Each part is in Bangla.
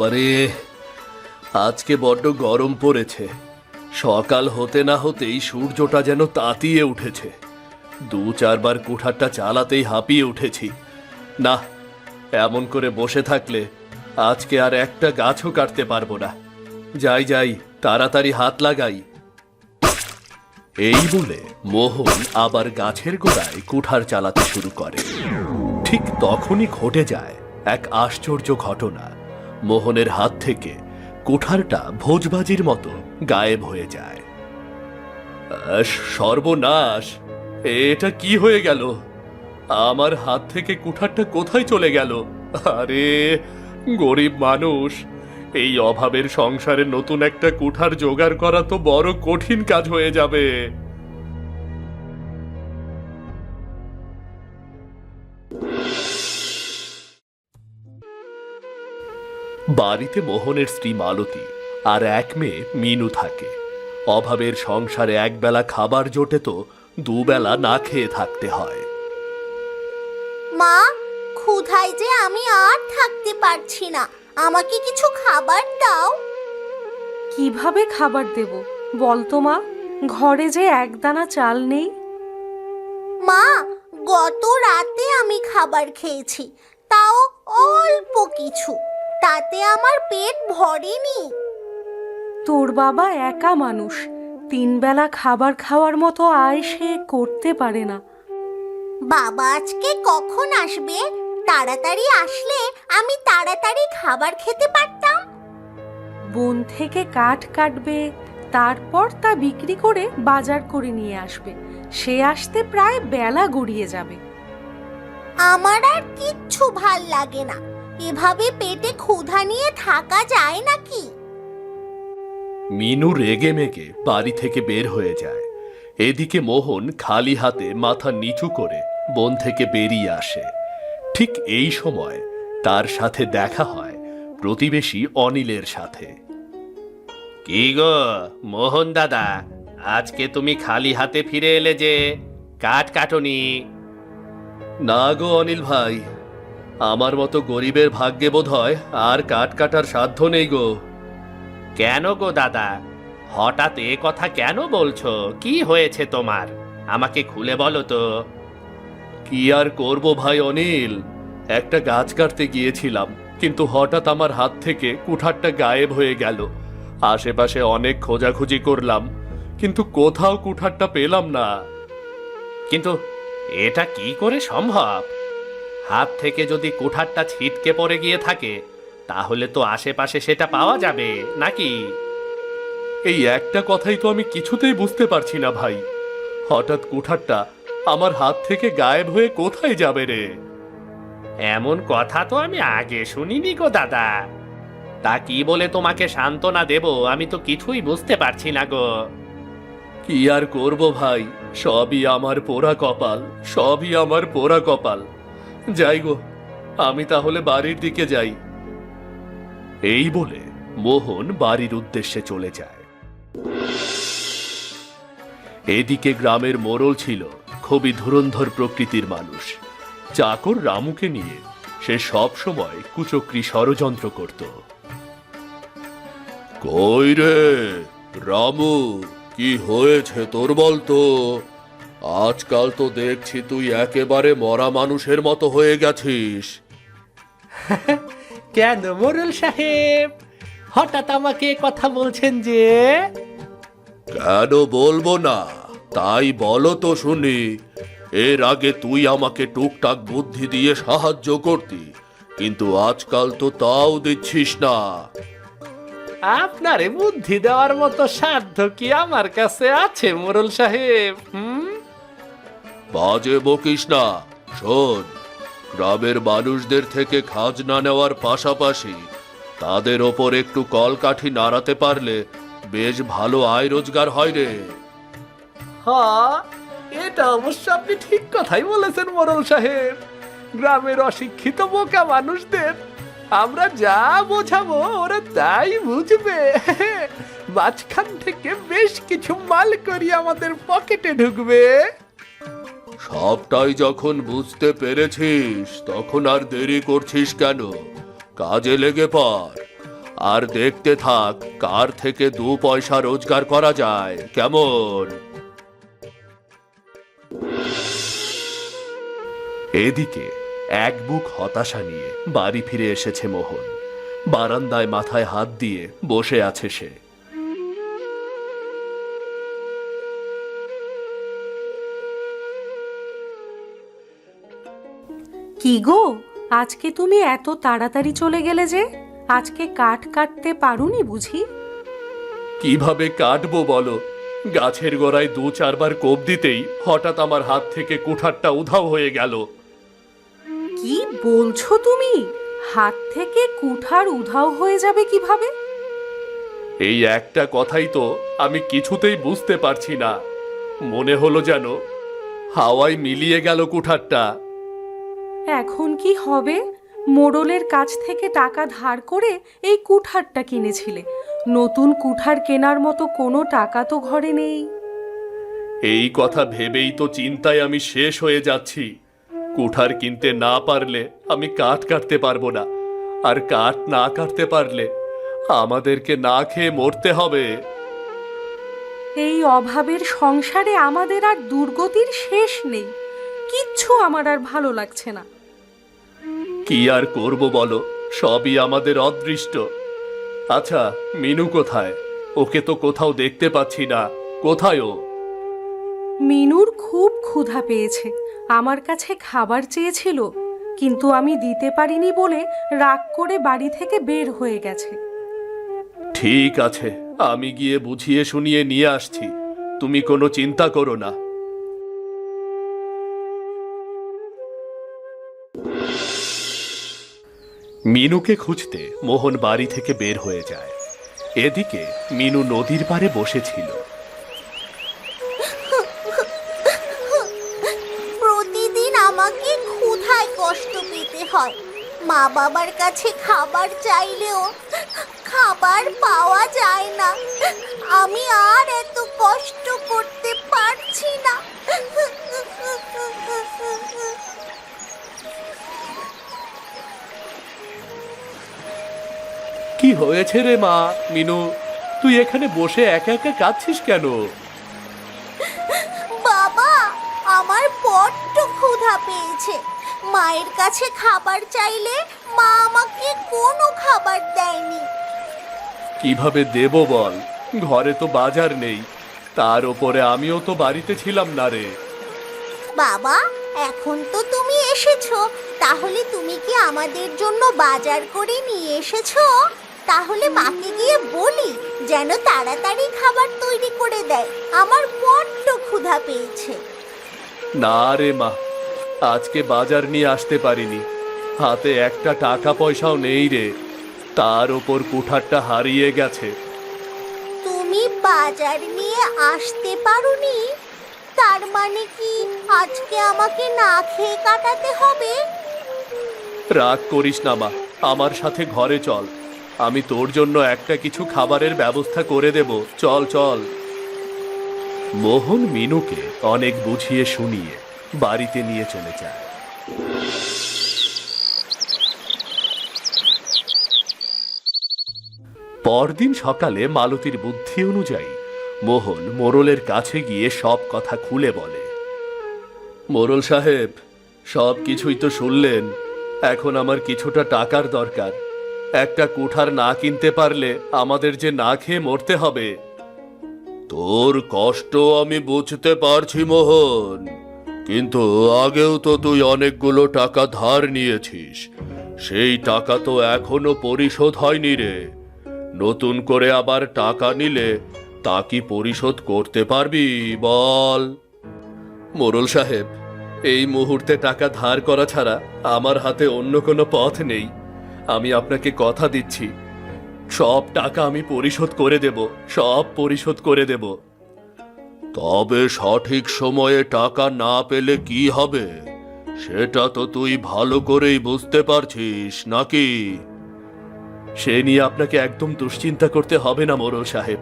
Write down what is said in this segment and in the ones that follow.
বাবারে, আজকে বড্ড গরম পড়েছে। সকাল হতে না হতেই সূর্যটা যেন তাতিয়ে উঠেছে। দু চারবার কুঠারটা চালাতেই হাঁপিয়ে উঠেছি। না, এমন করে বসে থাকলে আজকে আর একটা গাছও কাটতে পারব না। যাই যাই, তাড়াতাড়ি হাত লাগাই। এই বলে মোহন আবার গাছের গোড়ায় কুঠার চালাতে শুরু করে। ঠিক তখনই ঘটে যায় এক আশ্চর্য ঘটনা। মোহনের হাত থেকে কুঠারটা ভোজবাজির মতো গায়েব হয়ে যায়। সর্বনাশ! এটা কি হয়ে গেল? আমার হাত থেকে কুঠারটা কোথায় চলে গেল? আরে, গরিব মানুষ, এই অভাবের সংসারে নতুন একটা কুঠার জোগাড় করা তো বড় কঠিন কাজ হয়ে যাবে। বাড়িতে মোহনের স্ত্রী মালতী আর এক মেয়ে মিনু থাকে। অভাবের সংসারে একবেলা খাবার জোটে তো দুবেলা না খেয়ে থাকতে হয়। মা ক্ষুধায় যে আমি আর থাকতে পারছি না। আমাকে কিছু খাবার দাও। কীভাবে খাবার দেব? বলতো মা ঘরে যে একদানা চাল নেই। মা গত রাতে আমি খাবার খেয়েছি তাও অল্প কিছু। তাতে আমার পেট ভরেনি। তোর বাবা একা মানুষ। তিন বেলা খাবার খাওয়ার মতো আয় সে করতে পারে না। বাবা আজকে কখন আসবে? তাড়াতাড়ি আসলে আমি তাড়াতাড়ি খাবার খেতে পারতাম। বন থেকে কাঠ কাটবে তারপর তা বিক্রি করে বাজার করে নিয়ে আসবে। সে আসতে প্রায় বেলা গড়িয়ে যাবে। আমার আর কিচ্ছু ভালো লাগে না। এভাবে পেটে ক্ষুধা নিয়ে থাকা যায় নাকি? মিনু রেগে মেগে বাড়ি থেকে বের হয়ে যায়। এদিকে মোহন খালি হাতে মাথা নিচু করে বন থেকে বেরিয়ে আসে। ঠিক এই সময় তার সাথে দেখা হয় প্রতিবেশী অনিলের সাথে। কি গো মোহন দাদা আজকে তুমি খালি হাতে ফিরে এলে যে কাঠ কাটনি। না গো অনিল ভাই আমার মতো গরিবের ভাগ্যে বোধ হয় আর কাঠ কাটার সাধ্য নেই গো। কেন গো দাদা? হঠাৎ এ কথা কেন বলছো? কি হয়েছে তোমার? আমাকে খুলে বলো তো। কি আর করব ভাই অনিল? একটা গাছ কাটতে গিয়েছিলাম কিন্তু হঠাৎ আমার হাত থেকে কুঠারটা গায়েব হয়ে গেল। আশেপাশে অনেক খোঁজাখুঁজি করলাম কিন্তু কোথাও কুঠারটা পেলাম না। কিন্তু এটা কি করে সম্ভব? হাত থেকে যদি কুঠারটা ছিটকে পড়ে গিয়ে থাকে তাহলে তো আশেপাশে সেটা পাওয়া যাবে নাকি? এই একটা কথাই তো আমি কিছুতেই বুঝতে পারছি না ভাই। হঠাৎ কুঠারটা আমার হাত থেকে গায়েব হয়ে কোথায় যাবে রে? এমন কথা তো আমি আগে শুনিনি গো দাদা। তা কি বলে তোমাকে সান্ত্বনা দেব আমি তো কিছুই বুঝতে পারছি না গো। কি আর করব ভাই সবই আমার পোড়া কপাল সবই আমার পোড়া কপাল। যাই গো আমি তাহলে বাড়ির দিকে যাই। এই বলে মোহন বাড়ির উদ্দেশ্যে চলে যায়। এদিকে গ্রামের মোড়ল ছিল খুবই ধুরন্ধর প্রকৃতির মানুষ। চাকর রামুকে নিয়ে সে সব সময় কুচক্রি ষড়যন্ত্র করত। কই রে রামু কি হয়েছে তোর বলতো আজকাল তো দেখছি তুই একেবারে মরা মানুষের মতো হয়ে গেছিস। কেন মোরল সাহেব? হঠাৎ আমাকে কথা বলছেন যে? কেন বলব না তাই বলো তো শুনি এর আগে তুই আমাকে টুকটাক বুদ্ধি দিয়ে সাহায্য করতি কিন্তু আজকাল তো তাও দিচ্ছিস না। আপনারে বুদ্ধি দেওয়ার মতো সাধ্য কি আমার কাছে আছে মোরল সাহেব? হুম? বাজে বকিস না। শোন, গ্রামের মানুষদের থেকে খাজনা নেওয়ার পাশাপাশি তাদের ওপর একটু কলকাঠি নাড়াতে পারলে বেশ ভালো আয় রোজগার হয় রে। হ্যাঁ এটা অবশ্য আপনি ঠিক কথাই বলেছেন, মোরল সাহেব। গ্রামের অশিক্ষিত বোকা মানুষদের আমরা যা বোঝাবো, ওরা তাই বুঝবে। মাঝখান থেকে বেশ কিছু মাল করি আমাদের পকেটে ঢুকবে। সবটাই যখন বুঝতে পেরেছিস, তখন আর দেরি করছিস কেন? কাজে লেগে পড়। আর দেখতে থাক, কার থেকে দু পয়সা রোজগার করা যায়, কেমন? এদিকে, এক বুক হতাশা নিয়ে বাড়ি ফিরে এসেছে মোহন। বারান্দায় মাথায় হাত দিয়ে বসে আছে সে। কি গো? আজকে তুমি এত তাড়াতাড়ি চলে গেলে যে? আজকে কাঠ কাটতে পারুনি বুঝি? কীভাবে কাটবো বলো? গাছের গোড়ায় দু চারবার কোপ দিতেই হঠাৎ আমার হাত থেকে কুঠারটা উধাও হয়ে গেল। কি বলছো তুমি? হাত থেকে কুঠার উধাও হয়ে যাবে কীভাবে? এই একটা কথাই তো আমি কিছুতেই বুঝতে পারছি না। মনে হলো যেন হাওয়ায় মিলিয়ে গেল কুঠারটা। এখন কি হবে? মোড়লের কাছ থেকে টাকা ধার করে এই কুঠারটা কিনেছিলে। নতুন কুঠার কেনার মতো কোনো টাকা তো ঘরে নেই। এই কথা ভেবেই তো চিন্তায় আমি শেষ হয়ে যাচ্ছি। কুঠার কিনতে না পারলে আমি কাঠ কাটতে পারব না। আর কাঠ না কাটতে পারলে আমাদেরকে না খেয়ে মরতে হবে। এই অভাবের সংসারে আমাদের আর দুর্গতির শেষ নেই। কিচ্ছু আমার আর ভালো লাগছে না। কি আর করব বলো? সবই আমাদের অদৃষ্ট। আচ্ছা মিনু কোথায়? ওকে তো কোথাও দেখতে পাচ্ছি না। কোথায় ও? মিনুর খুব ক্ষুধা পেয়েছে। আমার কাছে খাবার চেয়েছিল কিন্তু আমি দিতে পারিনি বলে রাগ করে বাড়ি থেকে বের হয়ে গেছে। ঠিক আছে আমি গিয়ে বুঝিয়ে শুনিয়ে নিয়ে আসছি। তুমি কোনো চিন্তা করো না। মিনুকে খুঁজতে মোহন বাড়ি থেকে বের হয়ে যায়। এদিকে মিনু নদীর পাড়ে বসেছিল। প্রতিদিন আমাকে ক্ষুধায় কষ্ট পেতে হয়। মা বাবার কাছে খাবার চাইলেও খাবার পাওয়া যায় না। আমি আর এত কষ্ট করতে পারছি না। কি হয়েছে রে মা? মিনু তুই এখানে বসে একা একা কাঁদছিস কেন? বাবা আমার বড্ড ক্ষুধা পেয়েছে। মায়ের কাছে খাবার চাইলে মা আমাকে কোনো খাবার দেয়নি। কীভাবে দেব বল? ঘরে তো বাজার নেই। তার ওপরে আমিও তো বাড়িতে ছিলাম না রে। বাবা এখন তো তুমি এসেছ। তাহলে তুমি কি আমাদের জন্য বাজার করে নিয়ে এসেছ? তাহলে মাকে গিয়ে বলি যেন তাড়াতাড়ি খাবার তৈরি করে দেয়। আমার বড্ড ক্ষুধা পেয়েছে। না রে মা আজকে বাজার নিয়ে আসতে পারিনি। হাতে একটা টাকা পয়সাও নেই রে। তার ওপর কুঠারটা হারিয়ে গেছে। তুমি বাজার নিয়ে আসতে পারোনি? তার মানে কি আজকে আমাকে না খেয়ে কাটাতে হবে? রাগ করিস না মা আমার সাথে ঘরে চল। আমি তোর জন্য একটা কিছু খাবারের ব্যবস্থা করে দেব। চল চল। মোহন মিনুকে অনেক বুঝিয়ে শুনিয়ে বাড়িতে নিয়ে চলে যায়। পরদিন সকালে মালতীর বুদ্ধি অনুযায়ী মোহন মোরলের কাছে গিয়ে সব কথা খুলে বলে। মোরল সাহেব, সব কিছুই তো শুনলেন। এখন আমার কিছুটা টাকার দরকার। একটা কুঠার না কিনতে পারলে আমাদের যে না খেয়ে মরতে হবে। তোর কষ্ট আমি বুঝতে পারছি, মোহন। কিন্তু আগেও তো তুই অনেকগুলো টাকা ধার নিয়েছিস। সেই টাকা তো এখনও পরিশোধ হয়নি রে। নতুন করে আবার টাকা নিলে তা কি পরিশোধ করতে পারবি, বল? মোরল সাহেব, এই মুহূর্তে টাকা ধার করা ছাড়া আমার হাতে অন্য কোনো পথ নেই। আমি আপনাকে কথা দিচ্ছি। সব টাকা আমি পরিশোধ করে দেব সব পরিশোধ করে দেব। তবে সঠিক সময়ে টাকা না পেলে কি হবে? সেটা তো তুই ভালো করেই বুঝতে পারছিস নাকি? সে নিয়ে আপনাকে একদম দুশ্চিন্তা করতে হবে না মোরল সাহেব।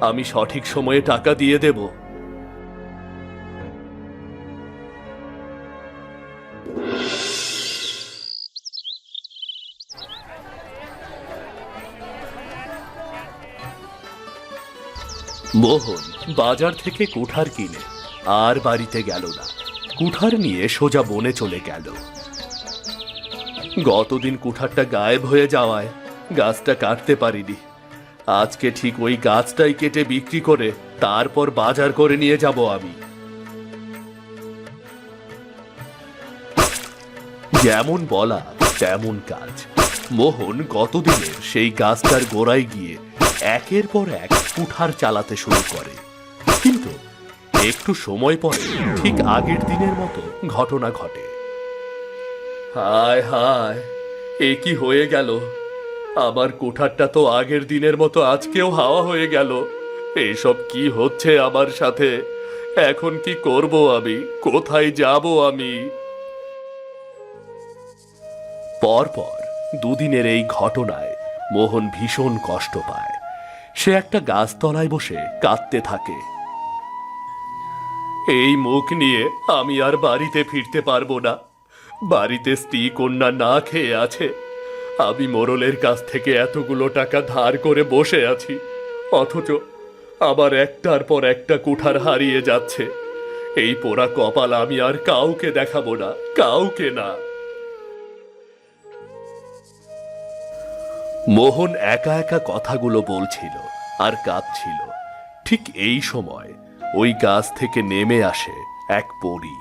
আমি সঠিক সময়ে টাকা দিয়ে দেব। মোহন বাজার থেকে কুঠার কিনে আর বাড়িতে গেল না। কুঠার নিয়ে সোজা বনে চলে গেল। গতদিন কুঠারটা গায়েব হয়ে যাওয়ায় গাছটা কাটতে পারিনি। আজকে ঠিক ওই গাছটাই কেটে বিক্রি করে তারপর বাজার করে নিয়ে যাব আমি। যেমন বলা, তেমন কাজ। মোহন গতদিনের সেই গাছটার গোড়ায় গিয়ে একের পর এক কুঠার চালাতে শুরু করে। কিন্তু একটু সময় পরে ঠিক আগের দিনের মতো ঘটনা ঘটে। হায় হায় এ কি হয়ে গেল? আমার কুঠারটা তো আগের দিনের মতো আজকেও হাওয়া হয়ে গেল। এসব কি হচ্ছে আমার সাথে? এখন কি করব আমি? কোথায় যাব আমি? পরপর দুদিনের এই ঘটনায় মোহন ভীষণ কষ্ট পায়। সে একটা গাছতলায় বসে কাঁদতে থাকে। এই মুখ নিয়ে আমি আর বাড়িতে ফিরতে পারব না। বাড়িতে স্ত্রী কন্যা না খেয়ে আছে। আমি মোরলের কাছ থেকে এতগুলো টাকা ধার করে বসে আছি। অথচ আবার একটার পর একটা কুঠার হারিয়ে যাচ্ছে। এই পোড়া কপাল আমি আর কাউকে দেখাবো না, কাউকে না। মোহন একা একা কথাগুলো বলছিল আর কাঁদছিল। ঠিক এই সময় ওই গাছ থেকে নেমে আসে এক পরী।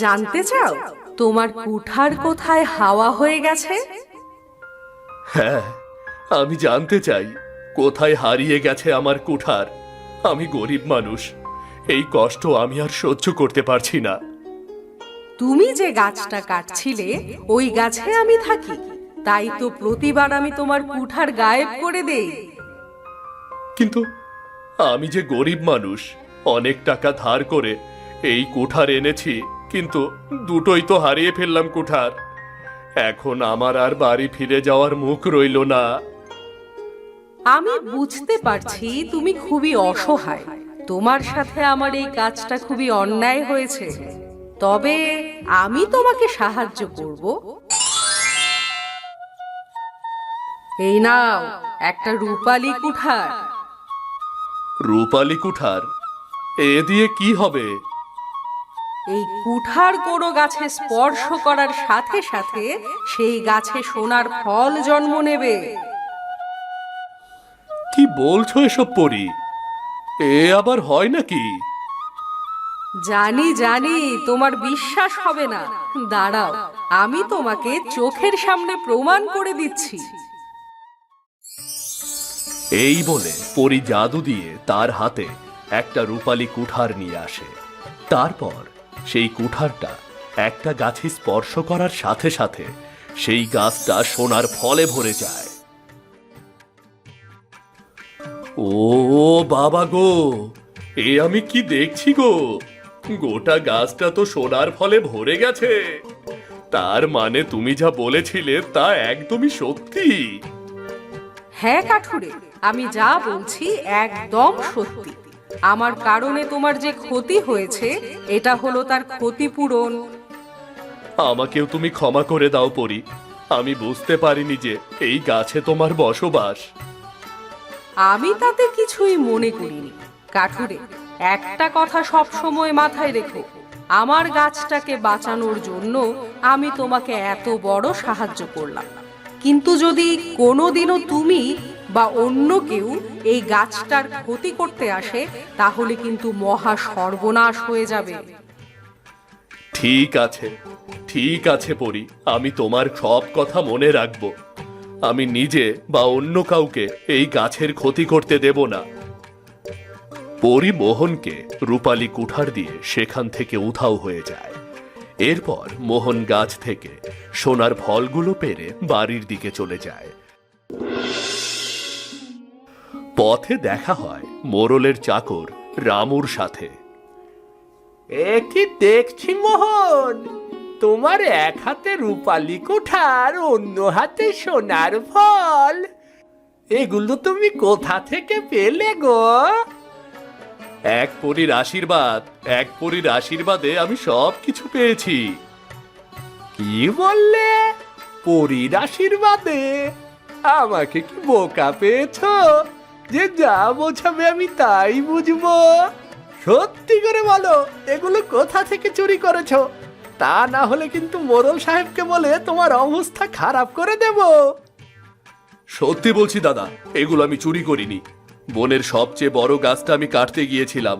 জানতে চাও তোমার কুঠার কোথায় হাওয়া হয়ে গেছে? হ্যাঁ আমি জানতে চাই কোথায় হারিয়ে গেছে আমার কুঠার। আমি গরিব মানুষ এই কষ্ট আমি আর সহ্য করতে পারছি না। তুমি যে গাছটা কাটছিলে ওই গাছে আমি থাকি। তাই তো প্রতিবার আমি তোমার কুঠার গায়েব করে দেই। কিন্তু আমি যে গরিব মানুষ অনেক টাকা ধার করে এই কুঠার এনেছি কিন্তু দুটোই তো হারিয়ে ফেললাম কুঠার। এখন আমার আর বাড়ি ফিরে যাওয়ার মুখ রইল না। আমি বুঝতে পারছি তুমি খুবই অসহায়। তোমার সাথে আমার এই কাজটা খুবই অন্যায় হয়েছে। তবে আমি তোমাকে সাহায্য করব। এই নাও একটা রূপালী কুঠার। রূপালী কুঠার? এ দিয়ে কি হবে? এই কুঠার কোনো গাছে স্পর্শ করার সাথে সাথে সেই গাছে সোনার ফল জন্ম নেবে। কি বলছো এসব পরি? এ আবার হয় নাকি? জানি জানি তোমার বিশ্বাস হবে না। দাঁড়াও আমি তোমাকে চোখের সামনে প্রমাণ করে দিচ্ছি। এই বলে পরি জাদু দিয়ে তার হাতে একটা রূপালী কুঠার নিয়ে আসে। তারপর সেই কুঠারটা একটা গাছে স্পর্শ করার সাথে সাথে সেই গাছটা সোনার ফলে ভরে যায়। ও বাবা গো, এ আমি কি দেখছি গো? গোটা গাছটা তো সোনার ফলে ভরে গেছে। তার মানে তুমি যা বলেছিলে তা একদমই সত্যি। হ্যাঁ কাঠুরে। আমি যা বলছি একদম সত্যি। আমার কারণে তোমার যে ক্ষতি হয়েছে এটা হলো তার ক্ষতিপূরণ। আমাকেও তুমি ক্ষমা করে দাও পরি। আমি বুঝতে পারিনি যে এই গাছে তোমার বসবাস। আমি তাতে কিছুই মনে করিনি। কাঠুরে একটা কথা সব সময় মাথায় রেখো। আমার গাছটাকে বাঁচানোর জন্য আমি তোমাকে এত বড় সাহায্য করলাম। কিন্তু যদি কোনোদিনও তুমি বা অন্য কেউ এই গাছটার ক্ষতি করতে আসে, তাহলে কিন্তু মহা সর্বনাশ হয়ে যাবে। ঠিক আছে ঠিক আছে পরি, আমি তোমার সব কথা মনে রাখব। আমি নিজে বা অন্য কাউকে এই গাছের ক্ষতি করতে দেব না। পরি মোহনকে রূপালী কুঠার দিয়ে সেখান থেকে উধাও হয়ে যায়। এরপর মোহন গাছ থেকে সোনার ফলগুলো পেরে বাড়ির দিকে চলে যায়। পথে দেখা হয় মোরলের চাকর রামুর সাথে। এ কি দেখছি মোহন তোমার এক হাতে রূপালী কুঠার অন্য হাতে সোনার ফল। এগুলো তুমি কোথা থেকে পেলে গো? এক পরীর আশীর্বাদ এক পরীর আশীর্বাদে আমি সব কিছু পেয়েছি। কি বললে? পরীর আশীর্বাদে? আমাকে কি বোকা পেয়েছ? যে যা বোঝাবে আমি তাই বুঝব। সত্যি করে বলো, এগুলো কোথা থেকে চুরি করেছ? তা না হলে কিন্তু মোরল সাহেবকে বলে তোমার অবস্থা খারাপ করে দেব। সত্যি বলছি দাদা, এগুলো আমি চুরি করিনি। বনের সবচেয়ে বড় গাছটা আমি কাটতে গিয়েছিলাম,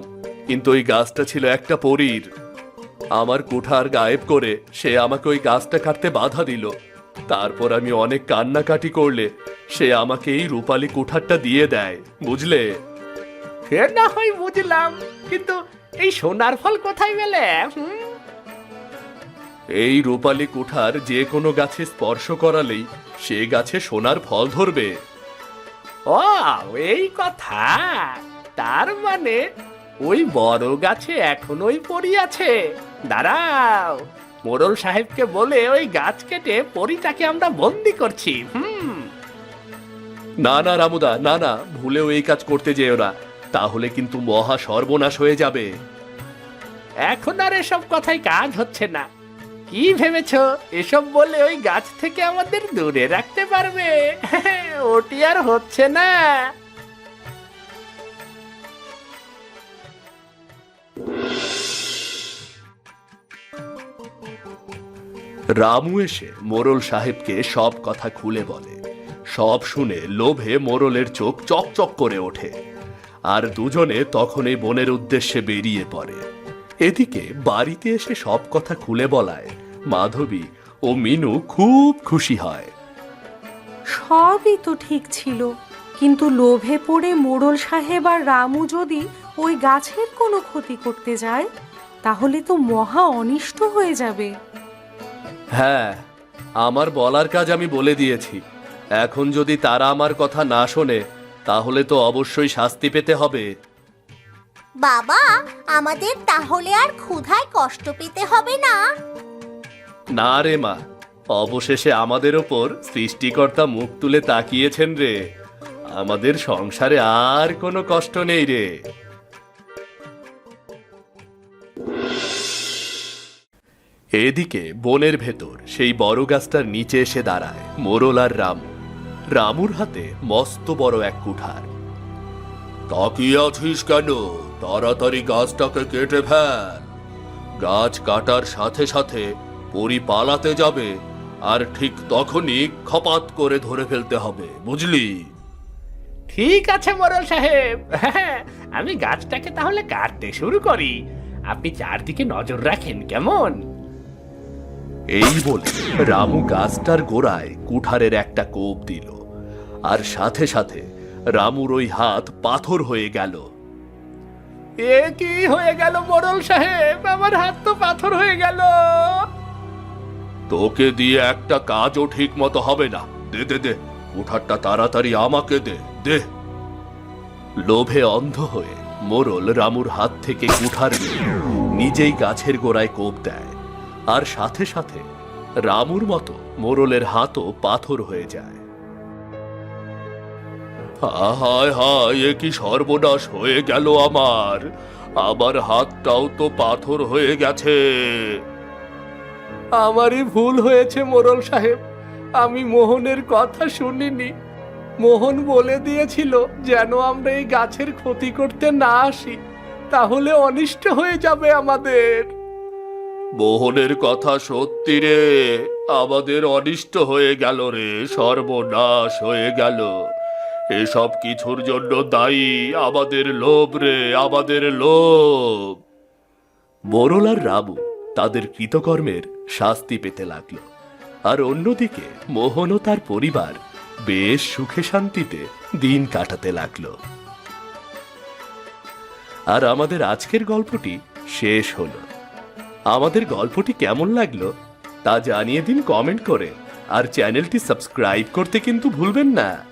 কিন্তু ওই গাছটা ছিল একটা পরীর। আমার কুঠার গায়েব করে সে আমাকে ওই গাছটা কাটতে বাধা দিল। তারপর আমি অনেক কান্নাকাটি করলে সে আমাকে এই রূপালী কুঠারটা দিয়ে দেয় বুঝলে? সে না হয় বুঝলাম কিন্তু এই সোনার ফল কোথায় হুম? এই রূপালী কুঠার যে কোনো গাছে স্পর্শ করালেই সে গাছে সোনার ফল ধরবে। ও এই কথা। তার মানে ওই বড় গাছে এখন ওই পরি আছে দাঁড়াও। মোড়ল সাহেবকে বলে ওই গাছ কেটে পরিটাকে আমরা বন্দি করছি হুম। না না রামুদা না না ভুলেও এই কাজ করতে যেও না। তাহলে কিন্তু মহা সর্বনাশ হয়ে যাবে। এখন আর এসব কথাই কাজ হচ্ছে না। কি ভেবেছ? এসব বলে ওই গাছ থেকে আমাদের দূরে রাখতে পারবে? ওটি আর হচ্ছে না। রামু এসে মোরল সাহেবকে সব কথা খুলে বলে। সব শুনে লোভে মোরলের চোখ চকচক করে ওঠে। আর দুজনে তখনই বনের উদ্দেশ্যে বেরিয়ে পড়ে। এদিকে বাড়িতে এসে সব কথা খুলে বলায় মাধবী ও মিনু খুব খুশি হয়। সবই তো ঠিক ছিল, কিন্তু লোভে পড়ে মোড়ল সাহেব আর রামু যদি ওই গাছের কোনো ক্ষতি করতে যায়, তাহলে তো মহা অনিষ্ট হয়ে যাবে। হ্যাঁ আমার বলার কাজ আমি বলে দিয়েছি। এখন যদি তারা আমার কথা না শোনে তাহলে তো অবশ্যই শাস্তি পেতে হবে। বাবা আমাদের তাহলে আর ক্ষুধায় কষ্ট পেতে হবে না। না রে মা অবশেষে আমাদের ওপর সৃষ্টিকর্তা মুখ তুলে তাকিয়েছেন রে। আমাদের সংসারে আর কোনো কষ্ট নেই রে। এদিকে বনের ভেতর সেই বড় গাছটার নিচে এসে দাঁড়ায় মোরল আর রামু। রামুর হাতে মস্ত বড় এক কুঠার। তাকিয়ে আছিস কেন? তাড়াতাড়ি গাছটাকে কেটে ফেল। গাছ কাটার সাথে সাথে পরি পালাতে যাবে আর ঠিক তখনই খপাত করে ধরে ফেলতে হবে বুঝলি? ঠিক আছে মোরল সাহেব। হ্যাঁ আমি গাছটাকে তাহলে কাটতে শুরু করি। আপনি চারদিকে নজর রাখেন কেমন? এই বলে রামু গাছটার গোড়ায় কুঠারের একটা কোপ দিল। আর সাথে সাথে রামুর ওই হাত পাথর হয়ে গেল। এ কি হয়ে গেল মোরল সাহেব? আমার হাত তো পাথর হয়ে গেল। তোকে দিয়ে একটা কাজও ঠিক মতো হবে না। দে দে দে, কুঠারটা তাড়াতাড়ি আমাকে দে দে। লোভে অন্ধ হয়ে মোরল রামুর হাত থেকে কুঠার নিয়ে নিজেই গাছের গোড়ায় কোপ দেয়। আর সাথে সাথে রামুর মতো মোরলের হাতও পাথর হয়ে যায়। হায় হায় এ কি সর্বনাশ হয়ে গেল আমার। আমার হাতটাও তো পাথর হয়ে গেছে। আমারই ভুল হয়েছে মোরল সাহেব। আমি মোহনের কথা শুনিনি। মোহন বলে দিয়েছিল যেন আমরা এই গাছের ক্ষতি করতে না আসি, তাহলে অনিষ্ট হয়ে যাবে আমাদের। মোহনের কথা সত্যি রে। আমাদের অনিষ্ট হয়ে গেল রে, সর্বনাশ হয়ে গেল। এসব কিছুর জন্য দায়ী আমাদের লোভ রে, আমাদের লোভ। মোরল রাবু তাদের কৃতকর্মের শাস্তি পেতে লাগল। আর অন্যদিকে মোহন ও তার পরিবার বেশ সুখে শান্তিতে দিন কাটাতে লাগল। আর আমাদের আজকের গল্পটি শেষ হলো। আমাদের গল্পটি কেমন লাগল তা জানিয়ে দিন কমেন্ট করে। আর চ্যানেলটি সাবস্ক্রাইব করতে কিন্তু ভুলবেন না।